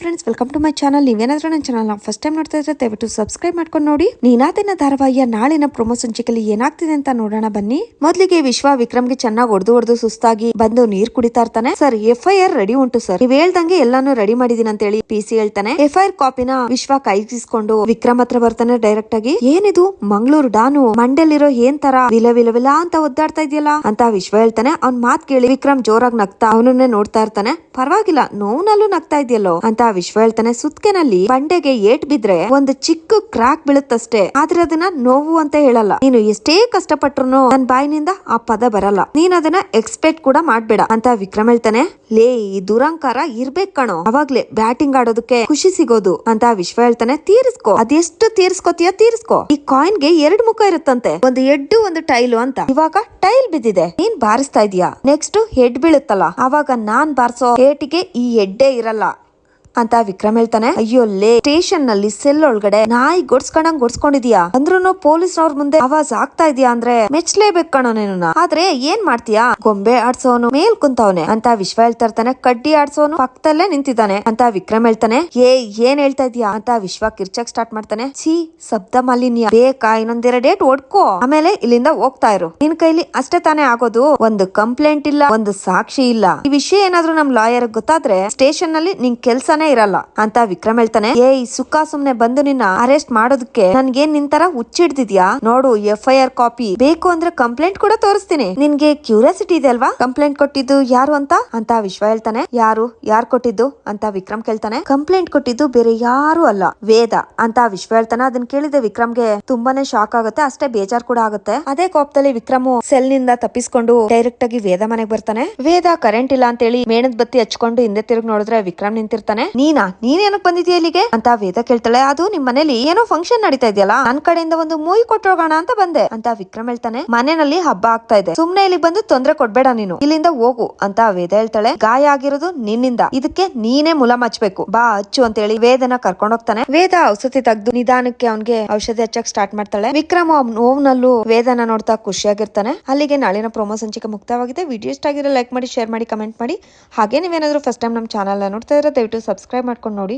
Friends welcome to my channel ನೀವೇನಾದ್ರೂ ನನ್ನ channel first time ನೋಡ್ತಾ ಇದ್ರೆ ದಯವಿಟ್ಟು ಸಬ್ಸ್ಕ್ರೈಬ್ ಮಾಡ್ಕೊಂಡು ನೋಡಿ. ನೀನಾದಿನ ಧಾರಾವಾಹಿಯ ನಾಳಿನ ಪ್ರೊಮೋ ಸಂಚಿಕೆಯಲ್ಲಿ ಏನಾಗ್ತಿದೆ ಅಂತ ನೋಡೋಣ ಬನ್ನಿ. ಮೊದಲಿಗೆ ವಿಶ್ವ ವಿಕ್ರಮ್ಗೆ ಚೆನ್ನಾಗಿ ಹೊಡೆದು ಹೊಡೆದು ಸುಸ್ತಾಗಿ ಬಂದು ನೀರ್ ಕುಡಿತಾ ಇರ್ತಾನೆ. Sir F I R ready ಉಂಟು ಸರ್. ನೀವ್ ಹೇಳ್ದಂಗೆ ಎಲ್ಲಾನು ರೆಡಿ ಮಾಡಿದೀನಿ ಅಂತ ಹೇಳಿ ಪಿ ಸಿ ಹೇಳ್ತಾನೆ. ಎಫ್ ಐ ಕಾಪಿನ ವಿಶ್ವ ಕೈಗಿಸ್ಕೊಂಡು ವಿಕ್ರಮ್ ಹತ್ರ ಬರ್ತಾನೆ ಡೈರೆಕ್ಟ್ ಆಗಿ. ಏನಿದು? ಮಂಗಳೂರು ಡಾನು, ಮಂಡ್ಯಲ್ಲಿರೋ ಏನ್ ತರ ವಿಲ ವಿಲ ವಿಲ ಅಂತ ಒದ್ದಾಡ್ತಾ ಇದೆಯಲ್ಲ ಅಂತ ವಿಶ್ವ ಹೇಳ್ತಾನೆ. ಅವ್ನ್ ಮಾತ್ ಕೇಳಿ ವಿಕ್ರಮ್ ಜೋರಾಗಿ ನಗ್ತಾ ಅವನನ್ನೇ ನೋಡ್ತಾ ಇರ್ತಾನೆ. ಪರವಾಗಿಲ್ಲ, ನೋವ್ನಲ್ಲೂ ನಗ್ತಾ ಇದೆಯಲ್ಲೋ ಅಂತ ವಿಶ್ವ ಹೇಳ್ತಾನೆ, ಸುತ್ಕೆನಲ್ಲಿ ಬಂಡೆಗೆ ಏಟ್ ಬಿದ್ರೆ ಒಂದು ಚಿಕ್ಕ ಕ್ರಾಕ್ ಬೀಳುತ್ತಷ್ಟೇ. ಆದ್ರೆ ಅದನ್ನ ನೋವು ಅಂತ ಹೇಳಲ್ಲ. ನೀನು ಎಷ್ಟೇ ಕಷ್ಟಪಟ್ರು ನನ್ ಬಾಯಿನಿಂದ ಆ ಪದ ಬರಲ್ಲ. ನೀನ್ ಅದನ್ನ ಎಕ್ಸ್ಪೆಕ್ಟ್ ಕೂಡ ಮಾಡ್ಬೇಡ ಅಂತ ವಿಕ್ರಮ್ ಹೇಳ್ತಾನೆ. ಲೇ, ಈ ದುರಂಕಾರ ಇರ್ಬೇಕ್ ಕಣೋ. ಅವಾಗ್ಲೇ ಬ್ಯಾಟಿಂಗ್ ಆಡೋದಕ್ಕೆ ಖುಷಿ ಸಿಗೋದು ಅಂತ ವಿಶ್ವ ಹೇಳ್ತಾನೆ. ತೀರಿಸ್ಕೋ. ಅದೆಷ್ಟು ತೀರ್ಸ್ಕೊತೀಯ ತೀರ್ಸ್ಕೋ. ಈ ಕಾಯಿನ್ಗೆ ಎರಡ್ ಮುಖ ಇರುತ್ತಂತೆ. ಒಂದು ಎಡ್ಡು, ಒಂದು ಟೈಲು ಅಂತ. ಇವಾಗ ಟೈಲ್ ಬಿದ್ದಿದೆ. ನೀನ್ ಬಾರಿಸ್ತಾ ಇದೀಯಾ? ನೆಕ್ಸ್ಟ್ ಹೆಡ್ ಬೀಳುತ್ತಲ್ಲ. ಅವಾಗ ನಾನ್ ಬಾರಿಸೋ ಏಟಿಗೆ ಈ ಎಡ್ಡೆ ಇರಲ್ಲ. ಅಂತ ವಿಕ್ರಮ್ ಹೇಳ್ತಾನೆ. ಅಯ್ಯೋ, ಲೇ ಸ್ಟೇಷನ್ನಲ್ಲಿ ಸೆಲ್ ಒಳಗಡೆ ನಾಯಿ ಗೊಡ್ಸ್ಕೊಂಡಂಗ್ ಗೊಡ್ಸ್ಕೊಂಡಿದ್ಯಾ? ಅಂದ್ರೂ ಪೊಲೀಸ್ನವ್ರ ಮುಂದೆ ಆವಾಜ್ ಆಗ್ತಾ ಇದೀಯಾ ಅಂದ್ರೆ ಮೆಚ್ಲೇಬೇಕು ಕಣೋ ನೀನು ಆದ್ರೆ ಏನ್ ಮಾಡ್ತೀಯಾ? ಗೊಂಬೆ ಆಡ್ಸೋನು, ಮೇಲ್ ಕುಂತವನೆ ಅಂತ ವಿಶ್ವ ಹೇಳ್ತಾ ಇರ್ತಾನೆ. ಕಡ್ಡಿ ಆಡ್ಸೋನು, ಪಕ್ಕದಲ್ಲೇ ನಿಂತಿದ್ದಾನೆ ಅಂತ ವಿಕ್ರಮ್ ಹೇಳ್ತಾನೆ. ಏ, ಏನ್ ಹೇಳ್ತಾ ಇದೀಯಾ ಅಂತ ವಿಶ್ವ ಕಿರ್ಚಕ್ ಸ್ಟಾರ್ಟ್ ಮಾಡ್ತಾನೆ. ಛೀ, ಶಬ್ದ ಮಾಲಿನ್ಯ. ಬೇಕಾ ಇನ್ನೊಂದೆರಡು ಡೇಟ್ ಒಡ್ಕೊ. ಆಮೇಲೆ ಇಲ್ಲಿಂದ ಹೋಗ್ತಾ ಇರು. ನಿನ್ ಕೈಲಿ ಅಷ್ಟೇ ತಾನೇ ಆಗೋದು. ಒಂದು ಕಂಪ್ಲೇಂಟ್ ಇಲ್ಲ, ಒಂದು ಸಾಕ್ಷಿ ಇಲ್ಲ. ಈ ವಿಷಯ ಏನಾದ್ರೂ ನಮ್ ಲಾಯರ್ ಗೊತ್ತಾದ್ರೆ ಸ್ಟೇಷನ್ನಲ್ಲಿ ನಿನ್ ಕೆಲ್ಸನೇ ಇರಲ್ಲ. ಅಂತ ವಿಕ್ರಮ್ ಹೇಳ್ತಾನೆ. ಏಯ್ ಸುಖ ಸುಮ್ನೆ ಬಂದು ನಿನ್ನ ಅರೆಸ್ಟ್ ಮಾಡೋದಕ್ಕೆ ನನ್ಗೇನ್ ನಿನ್ ತರ ಹುಚ್ಚಿಡ್ದಿದ್ಯಾ? ನೋಡು ಎಫ್ ಐ ಆರ್ ಕಾಪಿ ಬೇಕು ಅಂದ್ರೆ ಕಂಪ್ಲೇಂಟ್ ಕೂಡ ತೋರಿಸ್ತೀನಿ. ನಿನ್ಗೆ ಕ್ಯೂರಿಯಾಸಿಟಿ ಇದೆ ಅಲ್ವಾ? ಕಂಪ್ಲೇಂಟ್ ಕೊಟ್ಟಿದ್ದು ಯಾರು ಅಂತ? ಅಂತ ವಿಶ್ವ ಹೇಳ್ತಾನೆ. ಯಾರು? ಯಾರು ಕೊಟ್ಟಿದ್ದು? ಅಂತ ವಿಕ್ರಮ್ ಕೇಳ್ತಾನೆ. ಕಂಪ್ಲೇಂಟ್ ಕೊಟ್ಟಿದ್ದು ಬೇರೆ ಯಾರು ಅಲ್ಲ, ವೇದ ಅಂತ ವಿಶ್ವ ಹೇಳ್ತಾನೆ. ಅದನ್ನ ಕೇಳಿದ ವಿಕ್ರಮ್ಗೆ ತುಂಬಾನೇ ಶಾಕ್ ಆಗುತ್ತೆ. ಅಷ್ಟೇ ಬೇಜಾರ್ ಕೂಡ ಆಗುತ್ತೆ. ಅದೇ ಕೋಪದಲ್ಲಿ ವಿಕ್ರಮ್ ಸೆಲ್ನಿಂದ ತಪ್ಪಿಸ್ಕೊಂಡು ಡೈರೆಕ್ಟ್ ಆಗಿ ವೇದ ಮನೆಗೆ ಬರ್ತಾನೆ. ವೇದ ಕರೆಂಟ್ ಇಲ್ಲ ಅಂತ ಹೇಳಿ ಮೇಣದ ಬತ್ತಿ ಹಚ್ಕೊಂಡು ಹಿಂದೆ ತಿರುಗಿ ನೋಡಿದ್ರೆ ವಿಕ್ರಮ್ ನಿಂತಿರ್ತಾನೆ. ನೀನಾ ನೀನ್ ಏನಕ್ ಬಂದಿದ್ಯಾ ಇಲ್ಲಿಗೆ? ಅಂತ ವೇದ ಕೇಳ್ತಾಳೆ. ಅದು ನಿಮ್ ಮನೇಲಿ ಏನೋ ಫಂಕ್ಷನ್ ನಡೀತಾ ಇದೆಯಲ್ಲ? ನನ್ ಕಡೆಯಿಂದ ಒಂದು ಮೂವಿ ಕೊಟ್ಟೋಗೋಣ ಅಂತ ಬಂದೆ. ಅಂತ ವಿಕ್ರಮ್ ಹೇಳ್ತಾನೆ. ಮನೆಯಲ್ಲಿ ಹಬ್ಬ ಆಗ್ತಾ ಇದೆ. ಸುಮ್ನೆ ಇಲ್ಲಿ ಬಂದು ತೊಂದ್ರೆ ಕೊಡ್ಬೇಡ ನೀನು. ಇಲ್ಲಿಂದ ಹೋಗು, ಅಂತ ವೇದ ಹೇಳ್ತಾಳೆ. ಗಾಯ ಆಗಿರೋದು ನಿನ್ನಿಂದ. ಇದಕ್ಕೆ ನೀನೇ ಮುಲ ಮಚ್ಬೇಕು. ಬಾ, ಅಚ್ಚು ಅಂತ ಹೇಳಿ ವೇದನ ಕರ್ಕೊಂಡ್ ಹೋಗ್ತಾನೆ. ವೇದ ಔಷಧಿ ತೆಗ್ದು ನಿಧಾನಕ್ಕೆ ಅವನ್ಗೆ ಔಷಧಿ ಹಚ್ಚಕ್ ಸ್ಟಾರ್ಟ್ ಮಾಡ್ತಾಳೆ. ವಿಕ್ರಮ್ ನೋವ್ನಲ್ಲೂ ವೇದನ ನೋಡ್ತಾ ಖುಷಿಯಾಗಿರ್ತಾನೆ. ಅಲ್ಲಿಗೆ ನಾಳಿನ ಪ್ರೊಮೋ ಸಂಚಿಕೆ ಮುಕ್ತವಾಗಿದೆ. ವಿಡಿಯೋ ಇಷ್ಟ ಆಗಿರೋ ಲೈಕ್ ಮಾಡಿ ಶೇರ್ ಮಾಡಿ ಕಮೆಂಟ್ ಮಾಡಿ. ಹಾಗೆ ನೀವೇನಾದ್ರೂ ಫಸ್ಟ್ ಟೈಮ್ ನಮ್ಮ ಚಾನಲ್ ನೋಡ್ತಾ ಇದ್ರೆ ದಯವಿಟ್ಟು ಸಬ್ಸ್ಕ್ರೈಬ್ ಮಾಡ್ಕೊಂಡು ನೋಡಿ.